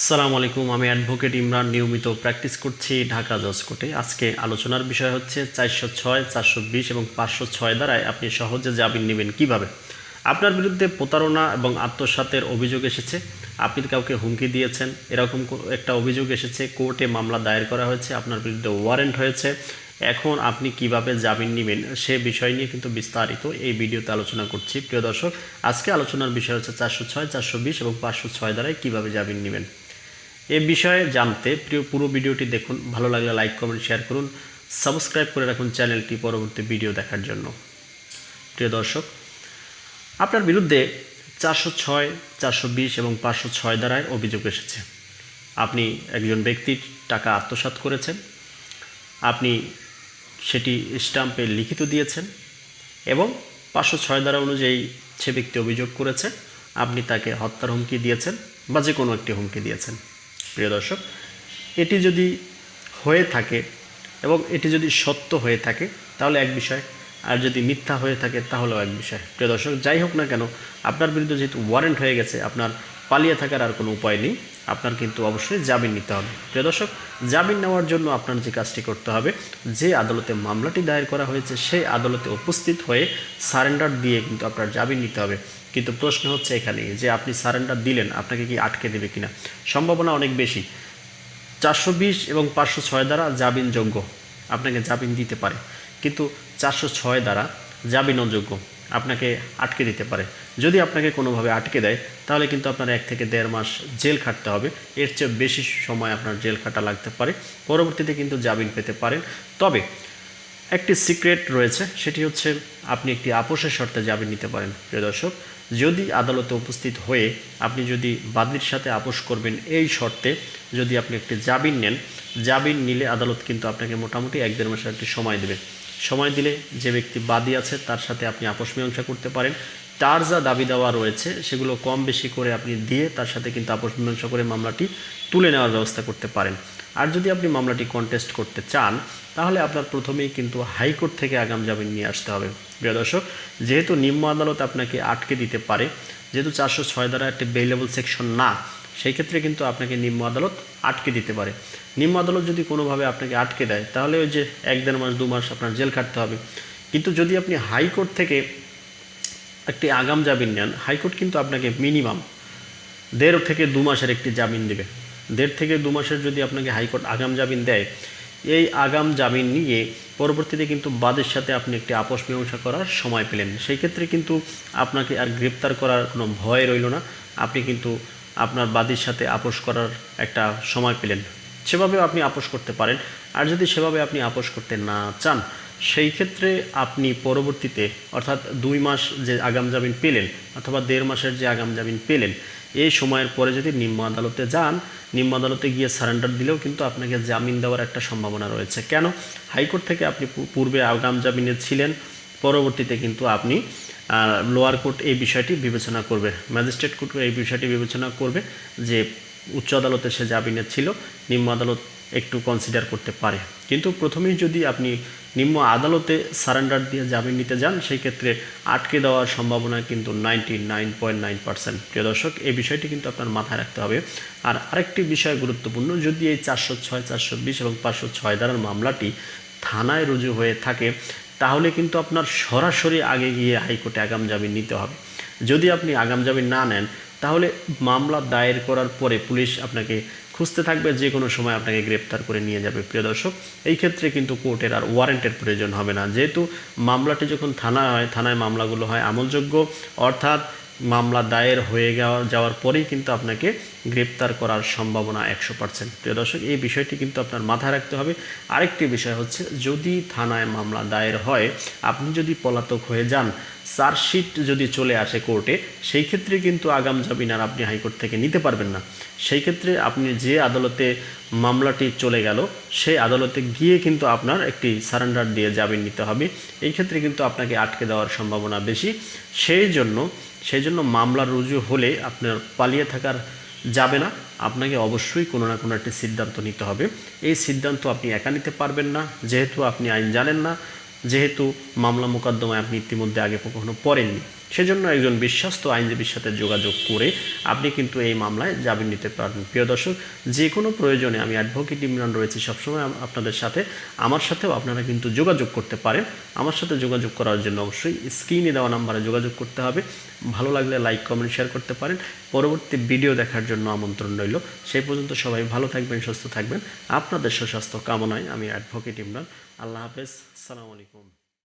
আসসালামু আলাইকুম, আমি অ্যাডভোকেট ইমরান। নিয়মিত প্র্যাকটিস করছি ঢাকা জজ আজকে আলোচনার বিষয় হচ্ছে চারশো ছয়, চারশো বিশ এবং পাঁচশো ছয় দ্বারায় আপনি সহজে জামিন নেবেন কীভাবে? আপনার বিরুদ্ধে প্রতারণা এবং আত্মসাতের অভিযোগ এসেছে। আপনি কাউকে হুমকি দিয়েছেন, এরকম একটা অভিযোগ এসেছে, কোর্টে মামলা দায়ের করা হয়েছে, আপনার বিরুদ্ধে ওয়ারেন্ট হয়েছে। এখন আপনি কীভাবে জামিন নেবেন সে বিষয় নিয়ে কিন্তু বিস্তারিত এই ভিডিওতে আলোচনা করছি। প্রিয় দর্শক, আজকে আলোচনার বিষয় হচ্ছে চারশো ছয়, চারশো বিশ এবং পাঁচশো ছয় দ্বারায় কীভাবে জামিন নেবেন। এ বিষয়ে জানতে প্রিয় পুরো ভিডিওটি দেখুন। ভালো লাগলে লাইক কমেন্ট শেয়ার করুন। সাবস্ক্রাইব করে রাখুন চ্যানেলটি পরবর্তী ভিডিও দেখার জন্য। প্রিয় দর্শক, আপনার বিরুদ্ধে চারশো ছয়, চারশো বিশ এবং পাঁচশো ছয় দ্বারায় অভিযোগ এসেছে। আপনি একজন ব্যক্তির টাকা আত্মসাৎ করেছেন। আপনি সেটি স্টাম্পে লিখিত দিয়েছেন এবং পাঁচশো ছয় ধারা অনুযায়ী সে ব্যক্তি অভিযোগ করেছে। আপনি তাকে হত্যার হুমকি দিয়েছেন বা যে কোনো একটি হুমকি দিয়েছেন। প্রিয় দর্শক, এটি যদি হয়ে থাকে এবং এটি যদি সত্য হয়ে থাকে, তাহলে এক বিষয়। আর যদি মিথ্যা হয়ে থাকে, তাহলেও এক বিষয়। প্রিয় দর্শক, যাই হোক না কেন, আপনার বিরুদ্ধে যেহেতু ওয়ারেন্ট হয়ে গেছে, আপনার পালিয়ে থাকার আর কোনো উপায় নেই, আপনার কিন্তু অবশ্যই জামিন নিতে হবে। প্রিয় দর্শক, জামিন নেওয়ার জন্য আপনার যে কাজটি করতে হবে, যে আদালতে মামলাটি দায়ের করা হয়েছে, সেই আদালতে উপস্থিত হয়ে সারেন্ডার দিয়ে কিন্তু আপনার জামিন নিতে হবে। কিন্তু প্রশ্ন হচ্ছে এখানে যে আপনি সারেন্ডার দিলেন, আপনাকে কি আটকে দেবে কিনা? সম্ভাবনা অনেক বেশি। চারশো বিশ এবং পাঁচশো ছয় দ্বারা জামিনযোগ্য আপনাকে জামিন দিতে পারে। কিন্তু চারশো ছয় দ্বারা জামিন অযোগ্য আপনাকে আটকে দিতে পারে। যদি আপনাকে কোনোভাবে আটকে দেয়, তাহলে কিন্তু আপনার এক থেকে দেড় মাস জেল খাটতে হবে। এর চেয়ে বেশি সময় আপনার জেল খাটা লাগতে পারে। পরবর্তীতে কিন্তু জামিন পেতে পারেন। তবে একটি সিক্রেট রয়েছে, সেটি হচ্ছে আপনি একটি আপোষের শর্তে জামিন নিতে পারেন, প্রিয় দর্শক। যদি আদালতে উপস্থিত হয়ে আপনি যদি বাদীর সাথে আপোষ করবেন এই শর্তে, যদি আপনি একটি জামিন নেন, জামিন নিলে আদালত কিন্তু আপনাকে মোটামুটি এক দেড় মাসের একটি সময় দেবে। সময় দিলে যে ব্যক্তি বাদী আছে, তার সাথে আপনি আপোষ মীমাংসা করতে পারেন। তার যা দাবি দেওয়া রয়েছে, সেগুলো কম বেশি করে আপনি দিয়ে তার সাথে কিন্তু আপোষ মীমাংসা করে মামলাটি তুলে নেওয়ার ব্যবস্থা করতে পারেন। আর যদি আপনি মামলাটি কন্টেস্ট করতে চান, তাহলে আপনার প্রথমেই কিন্তু হাইকোর্ট থেকে আগাম জামিন নিয়ে আসতে হবে। প্রিয় দর্শক, যেহেতু নিম্ন আদালত আপনাকে আটকে দিতে পারে, যেহেতু চারশো ছয় দ্বারা একটি বেলেবল সেকশন না সেই ক্ষেত্রে কিন্তু আপনাকে নিম্ন আদালত আটকে দিতে পারে। নিম্ন আদালত যদি কোনোভাবে আপনাকে আটকে দেয়, তাহলে ওই যে এক, দেড় মাস, দু মাস আপনার জেল খাটতে হবে। কিন্তু যদি আপনি হাইকোর্ট থেকে একটি আগাম জামিন নেন, হাইকোর্ট কিন্তু আপনাকে মিনিমাম দেড় থেকে দু মাসের একটি জামিন দেবে। দেড় থেকে দু মাসের যদি আপনাকে হাইকোর্ট আগাম জামিন দেয়, এই আগাম জামিন নিয়ে পরবর্তীতে কিন্তু বাদের সাথে আপনি একটি আপোষ মীমাংসা করার সময় পেলেন। সেই ক্ষেত্রে কিন্তু আপনাকে আর গ্রেপ্তার করার কোনো ভয় রইল না। আপনি কিন্তু আপনার বাদীর সাথে আপোষ করার একটা সময় পেলেন। সেভাবে আপনি আপোষ করতে পারেন। আর যদি সেভাবে আপনি আপোষ করতে না চান সেই ক্ষেত্রে আপনি পরবর্তীতে, অর্থাৎ দুই মাস যে আগাম জামিন পেলেন, অথবা দেড় মাসের যে আগাম জামিন পেলেন, এই সময়ের পরে যদি নিম্ন আদালতে যান, নিম্ন আদালতে গিয়ে সারেন্ডার দিলেও কিন্তু আপনাকে জামিন দেওয়ার একটা সম্ভাবনা রয়েছে। কেন? হাইকোর্ট থেকে আপনি পূর্বে আগাম জামিনে ছিলেন, পরবর্তীতে কিন্তু আপনি লোয়ার কোর্ট এই বিষয়টি বিবেচনা করবে, ম্যাজিস্ট্রেট কোর্ট এই বিষয়টি বিবেচনা করবে যে উচ্চ আদালতে সে জামিনে ছিল, নিম্ন আদালত একটু কনসিডার করতে পারে। কিন্তু প্রথমেই যদি আপনি নিম্ন আদালতে সারেন্ডার দিয়ে জামিন নিতে যান, সেই ক্ষেত্রে আটকে দেওয়ার সম্ভাবনা কিন্তু ninety nine point nine percent. প্রিয় দর্শক, এই বিষয়টি কিন্তু আপনার মাথায় রাখতে হবে। আর আরেকটি বিষয় গুরুত্বপূর্ণ, যদি এই চারশো ছয়, চারশো বিশ এবং পাঁচশো ছয় ধারার মামলাটি থানায় রুজু হয়ে থাকে, তাহলে কিন্তু আপনার সরাসরি আগে গিয়ে হাইকোর্টে আগাম জামিন নিতে হবে। যদি আপনি আগাম জামিন না নেন তাহলে মামলা দায়ের করার পরে পুলিশ আপনাকে খুঁজতে থাকবে, যে কোনো সময় আপনাকে গ্রেপ্তার করে নিয়ে যাবে, প্রিয় দর্শক। এই ক্ষেত্রে কিন্তু কোর্টের আর ওয়ারেন্টের প্রয়োজন হবে না। যেহেতু মামলাটি যখন থানা হয়, থানায় মামলাগুলো হয় আমলযোগ্য, অর্থাৎ মামলা দায়ের হয়ে যাওয়া যাওয়ার পরেই কিন্তু আপনাকে গ্রেপ্তার করার সম্ভাবনা একশো পার্সেন্ট প্রিয় দর্শক, এই বিষয়টি কিন্তু আপনার মাথায় রাখতে হবে। আরেকটি বিষয় হচ্ছে, যদি থানায় মামলা দায়ের হয়, আপনি যদি পলাতক হয়ে যান, চার্জশিট যদি চলে আসে কোর্টে, সেই ক্ষেত্রে কিন্তু আগাম জামিন আর আপনি হাইকোর্ট থেকে নিতে পারবেন না। সেই ক্ষেত্রে আপনি যে আদালতে মামলাটি চলে গেল, সেই আদালতে গিয়ে কিন্তু আপনার একটি সারেন্ডার দিয়ে জামিন নিতে হবে। এই ক্ষেত্রে কিন্তু আপনাকে আটকে দেওয়ার সম্ভাবনা বেশি। সেই জন্য সেই জন্য মামলা রুজু হলে আপনার পালিয়ে থাকার যাবে না। আপনাকে অবশ্যই কোনো না কোনো একটি সিদ্ধান্ত নিতে হবে। এই সিদ্ধান্ত আপনি একা নিতে পারবেন না, যেহেতু আপনি আইন জানেন না, যেহেতু মামলা মোকদ্দমায় আপনি ইতিমধ্যে আগে কখনো পড়েননি। সেজন্য একজন বিশ্বস্ত আইনজীবীর সাথে যোগাযোগ করে আপনি কিন্তু এই মামলায় জামিন নিতে পারবেন। প্রিয় দর্শক, যে কোনো প্রয়োজনে আমি অ্যাডভোকেট ইমরান রয়েছি সবসময় আপনাদের সাথে। আমার সাথেও আপনারা কিন্তু যোগাযোগ করতে পারেন। আমার সাথে যোগাযোগ করার জন্য অবশ্যই স্ক্রিনে দেওয়া নাম্বারে যোগাযোগ করতে হবে। ভালো লাগলে লাইক কমেন্ট শেয়ার করতে পারেন। পরবর্তী ভিডিও দেখার জন্য আমন্ত্রণ রইল। সেই পর্যন্ত সবাই ভালো থাকবেন, সুস্থ থাকবেন। আপনাদের সুস্বাস্থ্য কামনায় আমি অ্যাডভোকেট ইমরান। আল্লাহ হাফেজ। সালাম আলাইকুম।